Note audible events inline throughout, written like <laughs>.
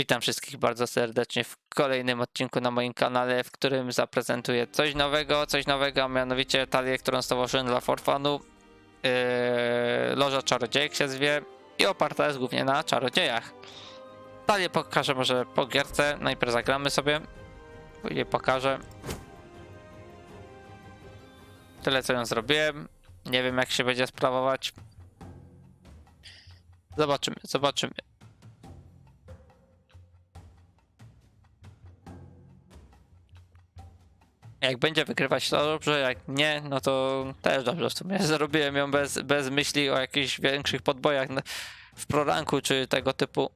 Witam wszystkich bardzo serdecznie w kolejnym odcinku na moim kanale, w którym zaprezentuję coś nowego, coś nowego, a mianowicie talię, którą stworzyłem dla Forfanu. Yy, Loża Czarodziejek się zwie i oparta jest głównie na czarodziejach. Talię pokażę może po gierce, najpierw zagramy sobie, później pokażę. Tyle co ją zrobiłem, nie wiem jak się będzie sprawować. Zobaczymy, zobaczymy. Jak będzie wygrywać to dobrze, jak nie, no to też dobrze w sumie. <laughs> Zrobiłem ją bez, bez myśli o jakichś większych podbojach w proranku czy tego typu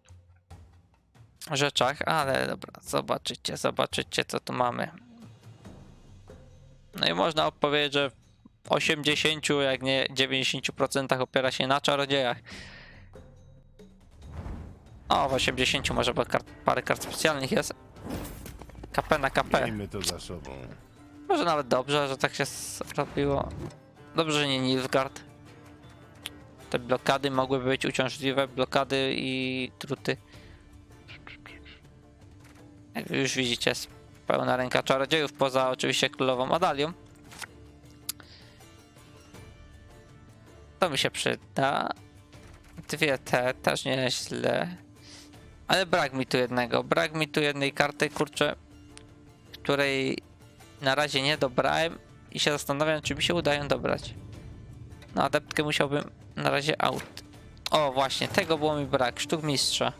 rzeczach, ale dobra, zobaczycie, zobaczycie co tu mamy. No i można powiedzieć, że w 80, jak nie 90% opiera się na czarodziejach. O, w 80 może bo kart, parę kart specjalnych jest. KP na KP. Miejmy to za sobą. Może nawet dobrze, że tak się zrobiło. Dobrze, że nie Nilfgaard. Te blokady mogłyby być uciążliwe, blokady i truty. Jak już widzicie, pełna ręka czarodziejów, poza oczywiście królową Adalią. To mi się przyda. Dwie te, też nieźle. Ale brak mi tu jednego, brak mi tu jednej karty, kurczę, której na razie nie dobrałem i się zastanawiam, czy mi się uda ją dobrać. No, adeptkę musiałbym na razie out. O, właśnie, tego było mi brak, sztuk mistrza.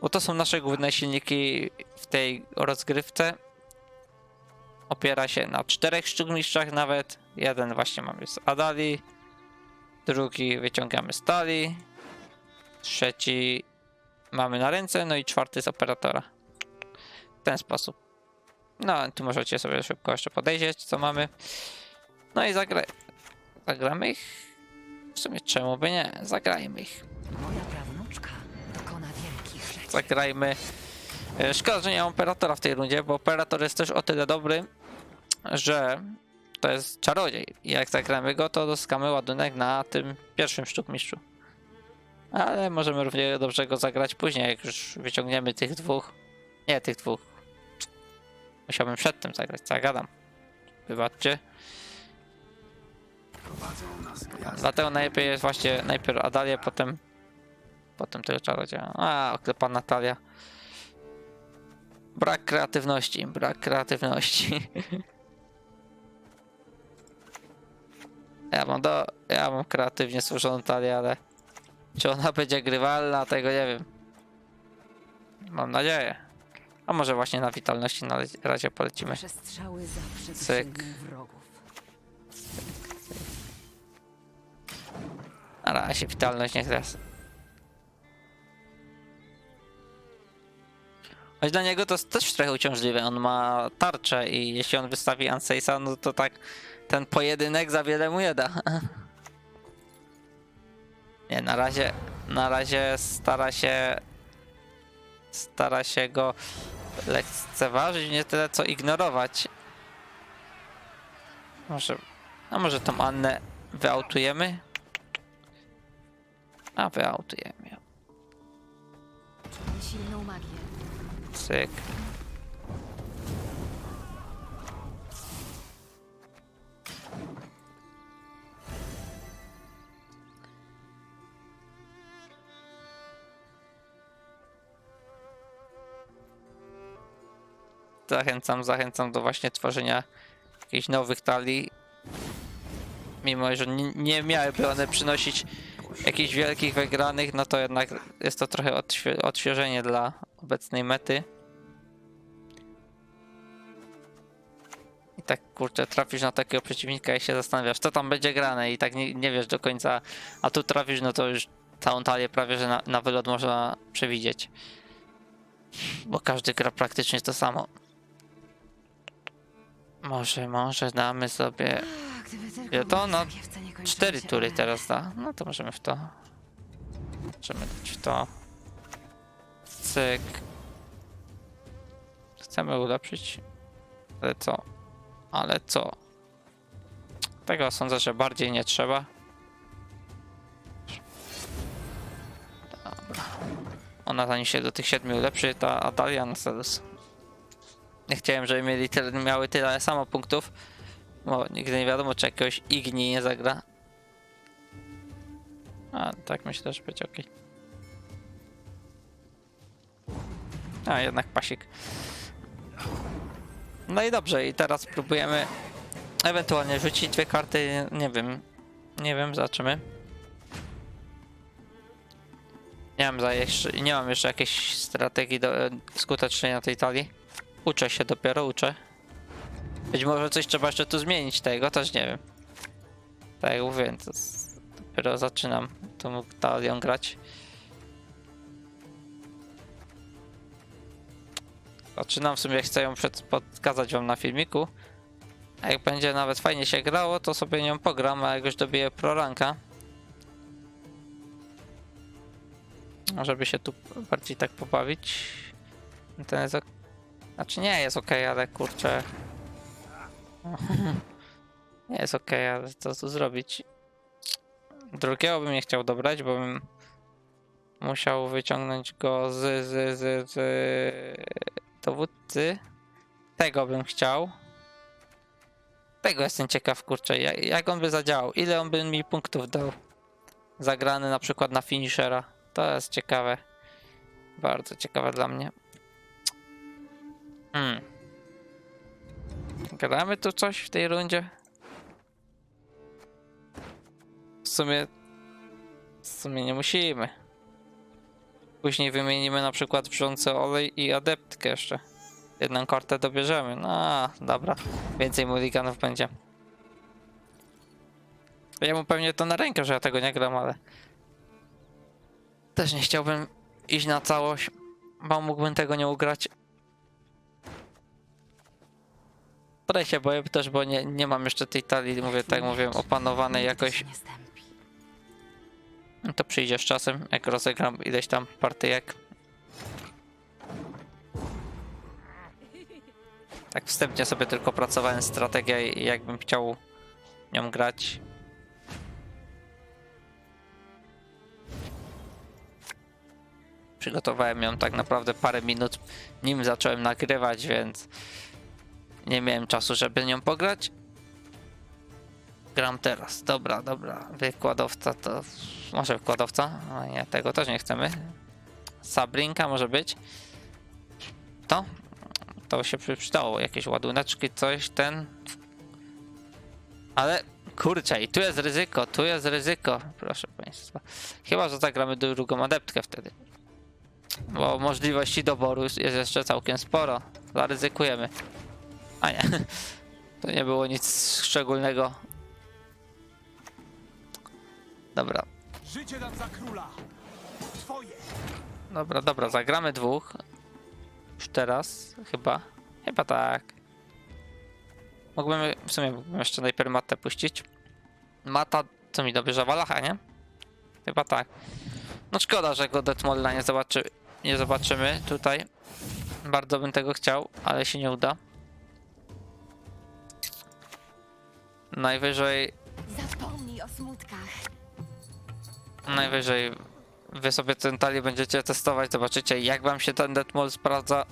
Bo to są nasze główne silniki w tej rozgrywce. Opiera się na czterech sztuk mistrzach nawet. Jeden właśnie mamy z Adali. Drugi wyciągamy z Tali. Trzeci mamy na ręce, no i czwarty z operatora. W ten sposób. No, tu możecie sobie szybko jeszcze podejrzeć, co mamy. No i zagra... zagramy ich? W sumie czemu by nie? Zagrajmy ich. Moja prawnuczka dokona wielkich rzeczy. Zagrajmy... E, Szkoda, że nie mam operatora w tej rundzie, bo operator jest też o tyle dobry, że to jest czarodziej. I jak zagramy go, to doskamy ładunek na tym pierwszym sztukmistrzu. Ale możemy równie dobrze go zagrać później, jak już wyciągniemy tych dwóch. Nie, tych dwóch. Musiałbym przed tym zagrać, co ja gadam. Wybaczcie. Dlatego najlepiej jest właśnie najpierw Adalię, potem potem tego czarodzieja. A, oklepana Natalia. Brak kreatywności, brak kreatywności. Ja mam do, ja mam kreatywnie służoną talię, ale czy ona będzie grywalna, tego nie wiem. Mam nadzieję. A może właśnie na witalności na razie polecimy. Zawsze Cyk. wrogów. Na razie witalność niech jest. Choć dla niego to jest też trochę uciążliwe. On ma tarczę i jeśli on wystawi Anseisa, no to tak ten pojedynek za wiele mu nie da. <laughs> Nie, na razie, na razie stara się stara się go lekceważyć, nie tyle co ignorować. Może, a może tą Annę wyautujemy? A wyautujemy ją. Cyk. Zachęcam, zachęcam do właśnie tworzenia jakichś nowych talii. Mimo, że nie, nie miałyby one przynosić jakichś wielkich wygranych, no to jednak jest to trochę odświe odświeżenie dla obecnej mety. I tak kurczę, trafisz na takiego przeciwnika i się zastanawiasz, co tam będzie grane i tak nie, nie wiesz do końca, a tu trafisz, no to już całą talię prawie, że na, na wylot można przewidzieć. Bo każdy gra praktycznie to samo. Może, może damy sobie Ja to no, Cztery tury teraz da. No to możemy w to. Możemy dać w to. Cyk. Chcemy ulepszyć. Ale co? Ale co? Tego sądzę, że bardziej nie trzeba. Dobra. Ona zanim się do tych siedmiu ulepszy, to Adalia na Celus. Nie chciałem, żeby mieli tyle, miały tyle samo punktów, bo nigdy nie wiadomo, czy jakiegoś Igni nie zagra. A, tak myślę, że będzie ok. A, jednak pasik. No i dobrze, i teraz próbujemy ewentualnie rzucić dwie karty, nie wiem, nie wiem, zobaczymy. Nie mam, za jeszcze, nie mam jeszcze jakiejś strategii do, e, skutecznej na tej talii. Uczę się dopiero, uczę. Być może coś trzeba jeszcze tu zmienić tego, też nie wiem. Tak jak mówiłem, to z- dopiero zaczynam tą talią grać. Zaczynam w sumie, chcę ją przed, pokazać wam na filmiku. A jak będzie nawet fajnie się grało, to sobie nią pogram, a jak już dobiję proranka. Żeby się tu bardziej tak pobawić. Ten jest. Znaczy nie jest ok, ale kurczę. <laughs> Nie jest ok, ale co tu zrobić? Drugiego bym nie chciał dobrać, bo bym musiał wyciągnąć go z, z, z, z dowódcy. Tego bym chciał. Tego jestem ciekaw, kurczę, jak, jak on by zadziałał, ile on by mi punktów dał. Zagrany na przykład na finishera. To jest ciekawe. Bardzo ciekawe dla mnie. Hmm. Gramy tu coś w tej rundzie? W sumie... W sumie nie musimy. Później wymienimy na przykład wrzący olej i adeptkę jeszcze. Jedną kartę dobierzemy. No, dobra. Więcej mulliganów będzie. Ja mu pewnie to na rękę, że ja tego nie gram, ale... Też nie chciałbym iść na całość, bo mógłbym tego nie ugrać. Trochę się boję też, bo nie, nie mam jeszcze tej talii, mówię tak mówiłem, opanowanej jakoś. Stępi. To przyjdzie z czasem, jak rozegram ileś tam partyjek. Tak wstępnie sobie tylko pracowałem strategię i jakbym chciał nią grać. Przygotowałem ją tak naprawdę parę minut nim zacząłem nagrywać, więc nie miałem czasu, żeby nią pograć. Gram teraz. Dobra, dobra. Wykładowca to. Może wykładowca? A nie, tego też nie chcemy. Sabrinka może być. To? To się przy- przydało. Jakieś ładuneczki, coś, ten. Ale kurczę, i tu jest ryzyko, tu jest ryzyko, proszę państwa. Chyba, że zagramy drugą adeptkę wtedy. Bo możliwości doboru jest jeszcze całkiem sporo. Zaryzykujemy. A nie, <laughs> to nie było nic szczególnego. Dobra, Życie nam za króla! Twoje! dobra, dobra, zagramy dwóch. Już teraz, chyba. Chyba tak. Mógłbym, w sumie mógłbym jeszcze najpierw matę puścić. Mata, co mi dobierze, Walacha, nie? Chyba tak. No szkoda, że go Detmolla nie, zobaczy, nie zobaczymy tutaj. Bardzo bym tego chciał, ale się nie uda. Najwyżej Zapomnij o smutkach. Najwyżej wy sobie ten talię będziecie testować, zobaczycie jak wam się ten Deathmall sprawdza.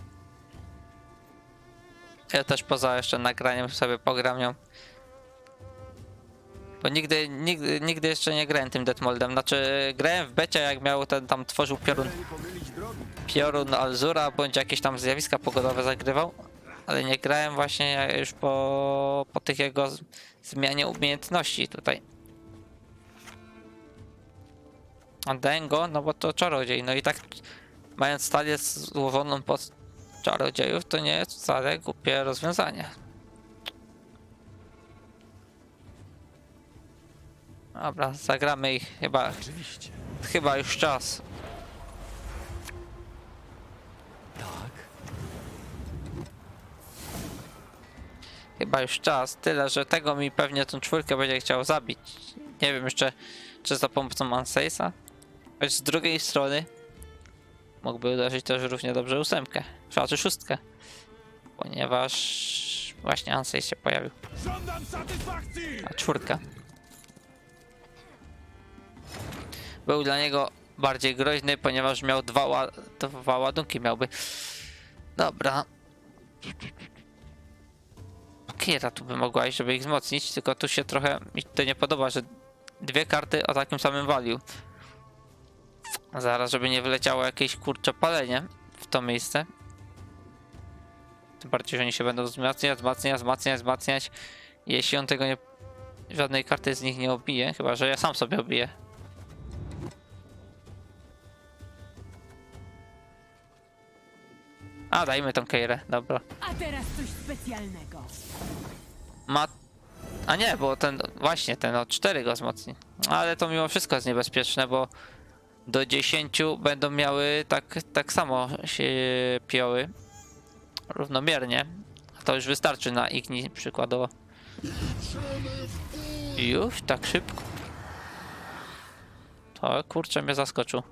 Ja też poza jeszcze nagraniem sobie pogram nią. Bo nigdy, nigdy, nigdy jeszcze nie grałem tym Deathmoldem. Znaczy grałem w becie jak miał ten tam tworzył piorun, piorun Alzura bądź jakieś tam zjawiska pogodowe zagrywał. Ale nie grałem właśnie już po, po tych jego zmianie umiejętności tutaj. A Dengo, no bo to czarodziej. No i tak mając talię złożoną pod czarodziejów, to nie jest wcale głupie rozwiązanie. Dobra, zagramy ich chyba, Oczywiście. chyba już czas. Tak. Chyba już czas, tyle, że tego mi pewnie tą czwórkę będzie chciał zabić. Nie wiem jeszcze, czy za pomocą Ansejsa. Choć z drugiej strony mógłby uderzyć też równie dobrze ósemkę, czy szóstkę. Ponieważ właśnie Ansejs się pojawił. A czwórka. Był dla niego bardziej groźny, ponieważ miał dwa, dwa ładunki miałby. Dobra. Kiera tu by mogła iść, żeby ich wzmocnić, tylko tu się trochę mi to nie podoba, że dwie karty o takim samym value. Zaraz, żeby nie wyleciało jakieś kurcze palenie w to miejsce. Tym bardziej, że oni się będą wzmacniać, wzmacniać, wzmacniać, wzmacniać. Jeśli on tego nie... Żadnej karty z nich nie obije, chyba że ja sam sobie obiję. A, dajmy tą Keirę, dobra. A teraz coś specjalnego. Ma... A nie, bo ten... Właśnie, ten o 4 go wzmocni. Ale to mimo wszystko jest niebezpieczne, bo do 10 będą miały tak, tak samo się pioły. Równomiernie. A to już wystarczy na Igni przykładowo. Już? Tak szybko? To kurczę mnie zaskoczył.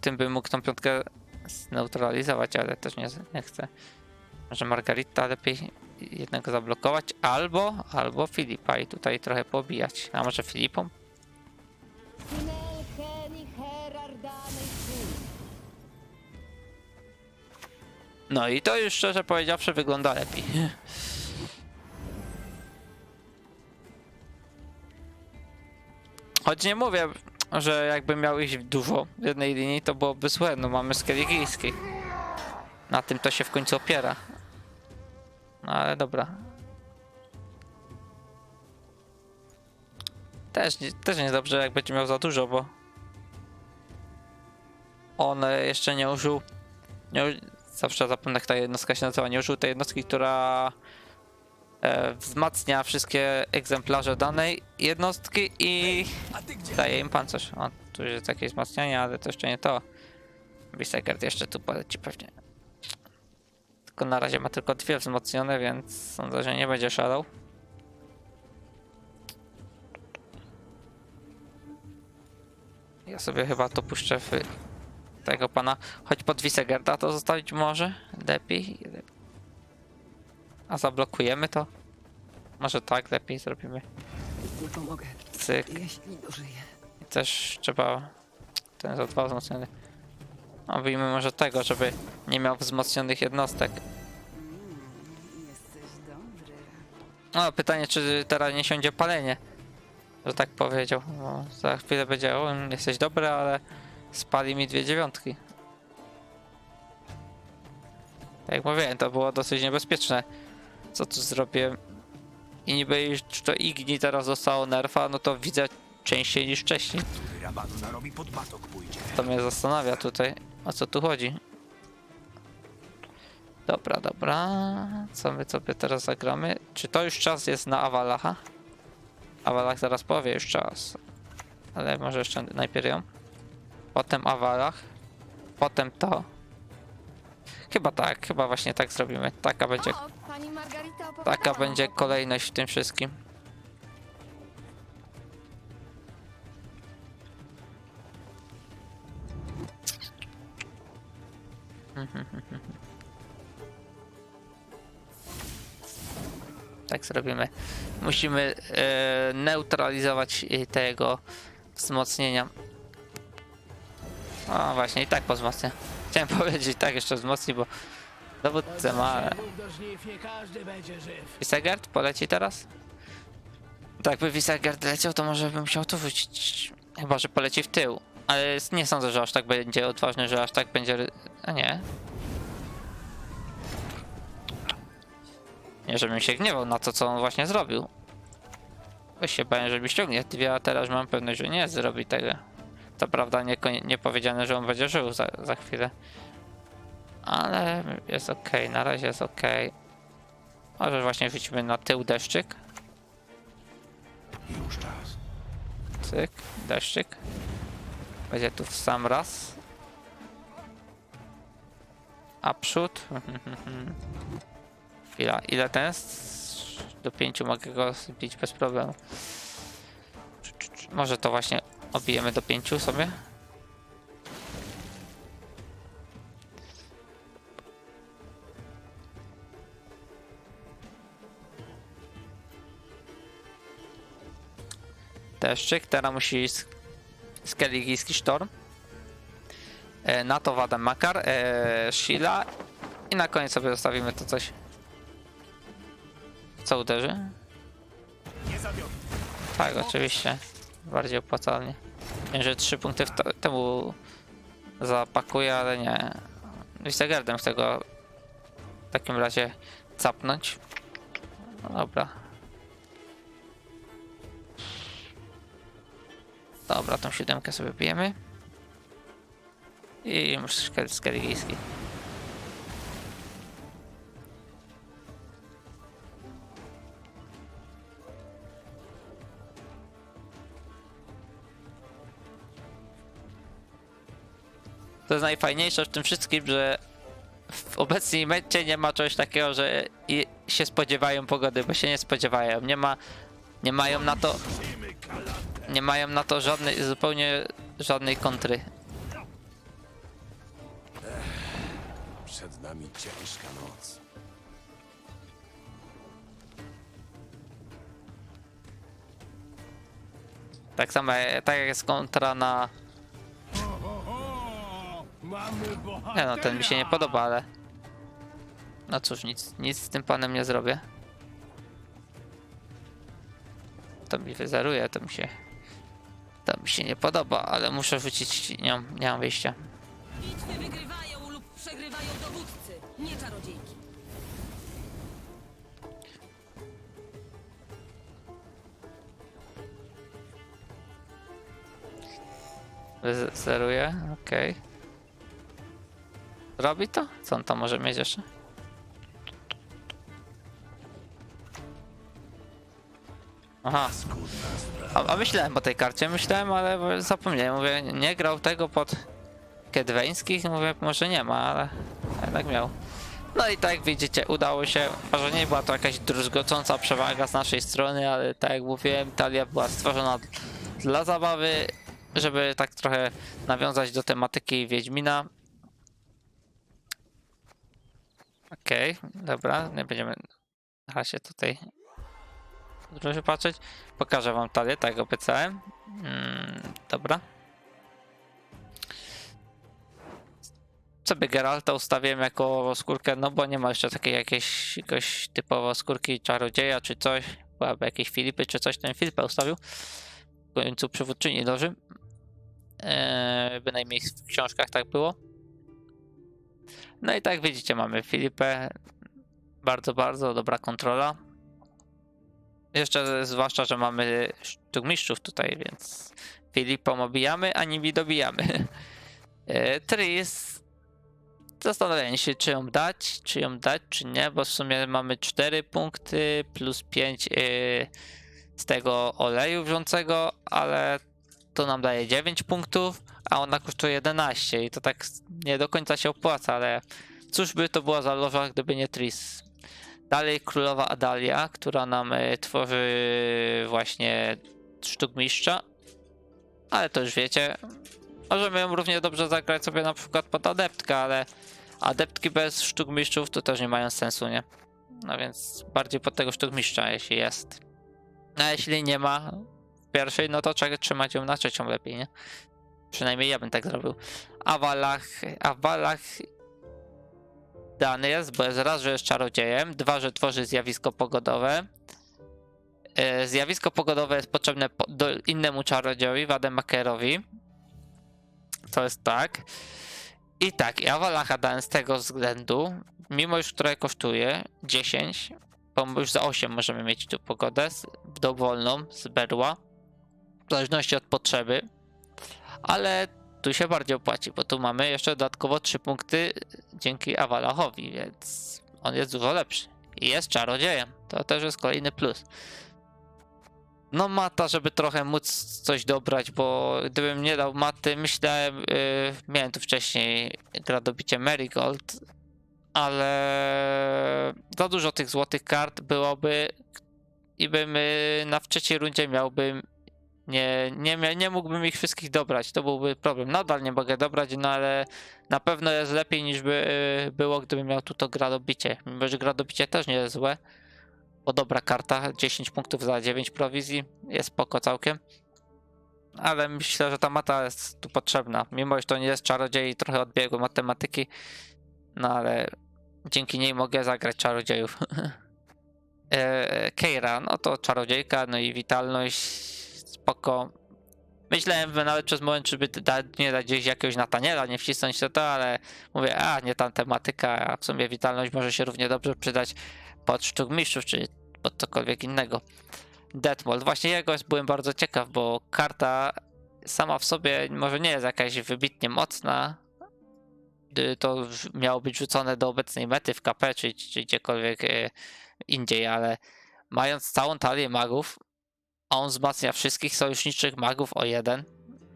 Tym bym mógł tą piątkę zneutralizować, ale też nie, nie chcę. Może Margarita lepiej jednego zablokować, albo, albo Filipa i tutaj trochę pobijać. A może Filipą? No i to już szczerze powiedziawszy wygląda lepiej. Choć nie mówię, że jakby miał iść dużo w jednej linii, to byłoby złe. No mamy Skelligijski. Na tym to się w końcu opiera. No ale dobra. Też, nie- też nie dobrze, jak będzie miał za dużo, bo on jeszcze nie użył. Nie, zawsze zapomnę, jak ta jednostka się nazywa. Nie użył tej jednostki, która wzmacnia wszystkie egzemplarze danej jednostki i daje im pancerz. O, tu jest jakieś wzmacnianie, ale to jeszcze nie to. Bisegard jeszcze tu poleci pewnie. Tylko na razie ma tylko dwie wzmocnione, więc sądzę, że nie będzie szalał. Ja sobie chyba to puszczę w tego pana. Choć pod Wisegarda to zostawić może lepiej. A zablokujemy to? Może tak lepiej zrobimy. Nie pomogę, Cyk. I też trzeba ten za dwa wzmocniony. A wyjmę może tego, żeby nie miał wzmocnionych jednostek. No, pytanie, czy teraz nie siądzie palenie, że tak powiedział. No, za chwilę będzie, o, jesteś dobry, ale spali mi dwie dziewiątki. Tak jak mówiłem, to było dosyć niebezpieczne. Co tu zrobię? I niby już to Igni teraz dostało nerfa, no to widzę częściej niż wcześniej. Rabanu narobi pod batok pójdzie. To mnie zastanawia tutaj, o co tu chodzi. Dobra, dobra. Co my sobie teraz zagramy? Czy to już czas jest na Awalacha? Awalach zaraz powie już czas. Ale może jeszcze najpierw ją. Potem Awalach. Potem to. Chyba tak, chyba właśnie tak zrobimy. Taka będzie, O, pani Margarita opowiadała taka nam będzie o- kolejność w tym wszystkim. <laughs> Tak zrobimy. Musimy e, neutralizować e, tego wzmocnienia. O właśnie, i tak pozmocnię. Chciałem <laughs> powiedzieć tak jeszcze wzmocni, bo dowódcę ma. Wisegard poleci teraz? Tak by Wisegard leciał, to może bym musiał tu wrócić. Chyba, że poleci w tył. Ale nie sądzę, że aż tak będzie odważny, że aż tak będzie... A nie. Nie, żebym się gniewał na to, co on właśnie zrobił. Bo się bałem, że mi ściągnie dwie, a teraz mam pewność, że nie zrobi tego. To prawda, nie, nie powiedziane, że on będzie żył za, za chwilę. Ale jest ok, na razie jest ok. Może właśnie wrócimy na tył deszczyk. Już czas. Cyk, deszczyk. Będzie tu w sam raz. A przód. <laughs> Chwila, ile ten jest? Do pięciu mogę go zbić bez problemu. Może to właśnie obijemy do pięciu sobie? Deszczyk, teraz musi sk- skeligijski sztorm. E, na to Wadam Makar, e, Sheila i na koniec sobie zostawimy to coś. Co uderzy? Tak, oczywiście. Bardziej opłacalnie. Wiem, że 3 punkty temu zapakuję, ale nie. Wisegardem chcę go w takim razie capnąć. No dobra. Dobra, tą siódemkę sobie bijemy. I już skeligijski. To jest najfajniejsze w tym wszystkim, że w obecnym mecie nie ma czegoś takiego, że i się spodziewają pogody, bo się nie spodziewają. Nie ma, nie mają na to, nie mają na to żadnej, zupełnie żadnej kontry. Przed nami ciężka noc. Tak samo, tak jak jest kontra na... Nie no, ten mi się nie podoba, ale... No cóż, nic, nic z tym panem nie zrobię. To mi wyzeruje, to mi się... To mi się nie podoba, ale muszę rzucić, nie mam, nie mam wyjścia. Bitwy wygrywają lub przegrywają dowódcy, nie czarodziejki. Zeruje, okej. Robi to? Co on tam może mieć jeszcze? Aha. A, a myślałem o tej karcie, myślałem, ale zapomniałem. Mówię, nie grał tego pod Kedweńskich, mówię, może nie ma, ale jednak miał. No i tak jak widzicie, udało się. Może nie była to jakaś druzgocąca przewaga z naszej strony, ale tak jak mówiłem, talia była stworzona dla zabawy, żeby tak trochę nawiązać do tematyki Wiedźmina. Okej, dobra, nie będziemy na razie tutaj się patrzeć. Pokażę wam talię, tak obiecałem. Mm, dobra. Sobie Geralta ustawiłem jako skórkę, no bo nie ma jeszcze takiej jakiejś, jakiejś typowo skórki czarodzieja czy coś. Byłaby jakieś Filipy czy coś, ten Filipę ustawił. W końcu przywódczyni loży. Eee, bynajmniej w książkach tak było. No i tak widzicie, mamy Filipę. Bardzo, bardzo dobra kontrola. Jeszcze zwłaszcza, że mamy sztukmistrzów tutaj, więc Filipą obijamy, a nimi dobijamy. <laughs> E, Tris. Zastanawiam się, czy ją dać, czy ją dać, czy nie, bo w sumie mamy 4 punkty plus 5 z tego oleju wrzącego, ale to nam daje 9 punktów, a ona kosztuje 11 i to tak nie do końca się opłaca, ale cóż by to była za loża, gdyby nie Tris. Dalej królowa Adalia, która nam e, tworzy właśnie sztukmistrza, ale to już wiecie. Możemy ją równie dobrze zagrać sobie na przykład pod adeptkę, ale adeptki bez sztukmistrzów to też nie mają sensu, nie? No więc bardziej pod tego sztukmistrza, jeśli jest. No a jeśli nie ma pierwszej, no to trzymać ją na trzecią lepiej, nie? Przynajmniej ja bym tak zrobił. A Walach, a dany jest, bo jest raz, że jest czarodziejem, dwa, że tworzy zjawisko pogodowe. E, Zjawisko pogodowe jest potrzebne po, do innemu czarodziejowi, Wademakerowi. To jest tak. I tak, ja Walacha dałem z tego względu, mimo już które kosztuje 10, bo już za 8 możemy mieć tu pogodę dowolną z berła, w zależności od potrzeby, ale tu się bardziej opłaci, bo tu mamy jeszcze dodatkowo 3 punkty dzięki Awalachowi, więc on jest dużo lepszy. I jest czarodziejem, to też jest kolejny plus. No mata, żeby trochę móc coś dobrać, bo gdybym nie dał maty, myślałem, yy, miałem tu wcześniej gra dobicie Marigold, ale za dużo tych złotych kart byłoby i bym yy, na trzeciej rundzie miałbym nie, nie, nie mógłbym ich wszystkich dobrać, to byłby problem. Nadal nie mogę dobrać, no ale na pewno jest lepiej niż by yy, było, gdybym miał tu to gra dobicie. Mimo, że gra dobicie też nie jest złe, bo dobra karta, 10 punktów za 9 prowizji, jest spoko całkiem. ale myślę, że ta mata jest tu potrzebna. Mimo, że to nie jest czarodziej i trochę odbiegły matematyki, no ale dzięki niej mogę zagrać czarodziejów. <laughs> e, Keira, no to czarodziejka, no i witalność, spoko. Myślałem nawet przez moment, żeby da, nie dać gdzieś jakiegoś Nataniela, nie wcisnąć to, to, ale mówię, a nie tam tematyka, a w sumie witalność może się równie dobrze przydać pod sztuk mistrzów, czy pod cokolwiek innego. Deathmold, właśnie jego byłem bardzo ciekaw, bo karta sama w sobie może nie jest jakaś wybitnie mocna. To miało być rzucone do obecnej mety w KP, czy, czy gdziekolwiek e, indziej, ale mając całą talię magów, a on wzmacnia wszystkich sojuszniczych magów o jeden,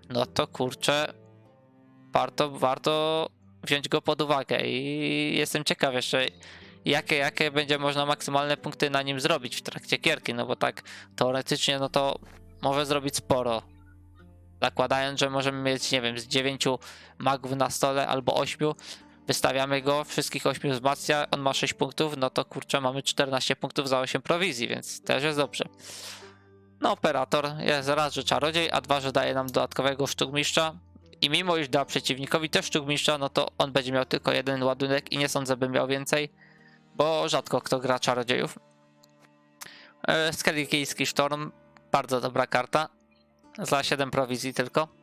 no to kurczę, warto, warto wziąć go pod uwagę i jestem ciekaw jeszcze, jakie, jakie będzie można maksymalne punkty na nim zrobić w trakcie gierki, no bo tak teoretycznie, no to może zrobić sporo. Zakładając, że możemy mieć, nie wiem, z 9 magów na stole albo 8, wystawiamy go, wszystkich 8 wzmacnia, on ma 6 punktów, no to kurczę, mamy 14 punktów za 8 prowizji, więc też jest dobrze. No, operator jest raz, że czarodziej, a dwa, że daje nam dodatkowego sztukmistrza. I mimo iż da przeciwnikowi też sztukmistrza, no to on będzie miał tylko jeden ładunek i nie sądzę, by miał więcej, bo rzadko kto gra czarodziejów. E, Skeligijski Sztorm, bardzo dobra karta, za 7 prowizji tylko.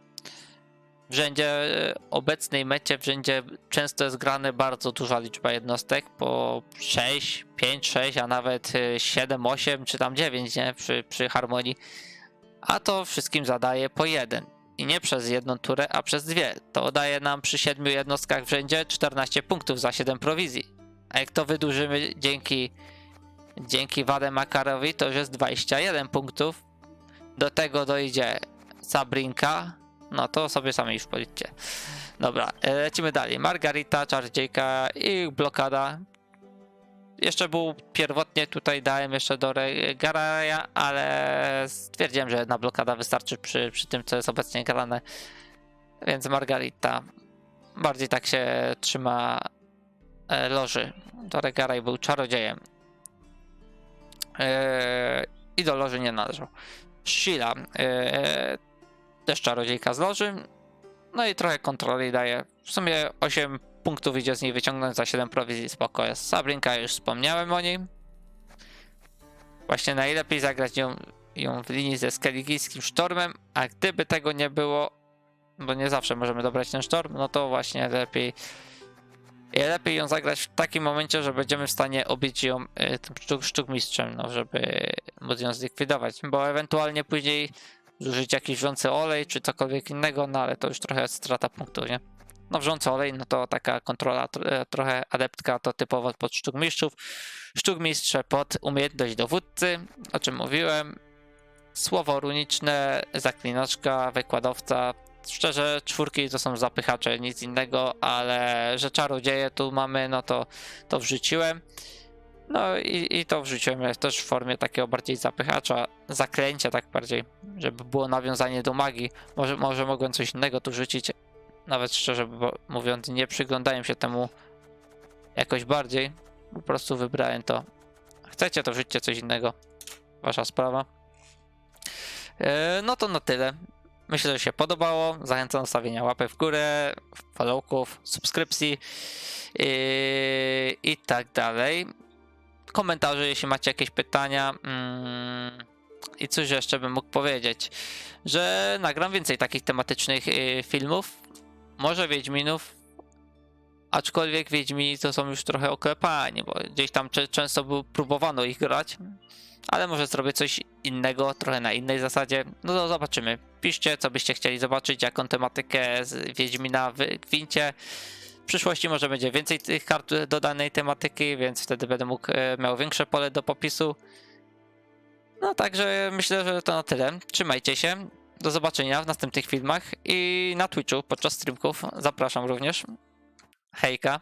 W rzędzie e, obecnej mecie, w rzędzie często jest grane bardzo duża liczba jednostek, po 6, 5, 6, a nawet e, 7, 8 czy tam 9 nie? Przy, przy harmonii. A to wszystkim zadaje po jeden. I nie przez jedną turę, a przez dwie. To daje nam przy 7 jednostkach w rzędzie 14 punktów za 7 prowizji. A jak to wydłużymy dzięki, dzięki Wadem Makarowi, to już jest 21 punktów. Do tego dojdzie Sabrinka. No to sobie sami już policzcie. Dobra, e, lecimy dalej. Margarita, Czardziejka i blokada. Jeszcze był pierwotnie tutaj dałem jeszcze do Garaja, ale stwierdziłem, że jedna blokada wystarczy przy, przy tym, co jest obecnie grane. Więc Margarita bardziej tak się trzyma e, loży. Doregaraj był czarodziejem. E, I do loży nie należał. Sheila też czarodziejka z loży. No i trochę kontroli daje. W sumie 8 punktów idzie z niej wyciągnąć za 7 prowizji, spoko jest. Sabrinka, już wspomniałem o niej. Właśnie najlepiej zagrać ją, ją w linii ze skeligijskim sztormem, a gdyby tego nie było, bo nie zawsze możemy dobrać ten sztorm, no to właśnie lepiej lepiej ją zagrać w takim momencie, że będziemy w stanie obić ją y, tym sztuk, sztukmistrzem, no żeby móc ją zlikwidować, bo ewentualnie później zużyć jakiś wrzący olej czy cokolwiek innego, no ale to już trochę strata punktu, nie? No wrzący olej, no to taka kontrola tr- trochę adeptka, to typowo pod sztukmistrzów. Sztukmistrze pod umiejętność dowódcy, o czym mówiłem. Słowo runiczne, zaklinaczka, wykładowca. Szczerze, czwórki to są zapychacze, nic innego, ale że czarodzieje tu mamy, no to to wrzuciłem. No i, i to wrzuciłem też w formie takiego bardziej zapychacza, zaklęcia tak bardziej, żeby było nawiązanie do magii. Może, może mogłem coś innego tu rzucić, nawet szczerze mówiąc, nie przyglądałem się temu jakoś bardziej. Po prostu wybrałem to. Chcecie, to wrzućcie coś innego. Wasza sprawa. E, No to na tyle. Myślę, że się podobało. Zachęcam do stawienia łapek w górę, followków, subskrypcji i, i tak dalej. Komentarzy, jeśli macie jakieś pytania. Mm, I cóż jeszcze bym mógł powiedzieć, że nagram więcej takich tematycznych y, filmów, może Wiedźminów, aczkolwiek Wiedźmini to są już trochę oklepani, bo gdzieś tam często próbowano ich grać, ale może zrobię coś innego, trochę na innej zasadzie. No to zobaczymy. Piszcie, co byście chcieli zobaczyć, jaką tematykę z Wiedźmina w Gwincie. Przyszłości może będzie więcej tych kart do danej tematyki, więc wtedy będę mógł, e, miał większe pole do popisu. No także myślę, że to na tyle. Trzymajcie się. Do zobaczenia w następnych filmach i na Twitchu podczas streamków. Zapraszam również. Hejka.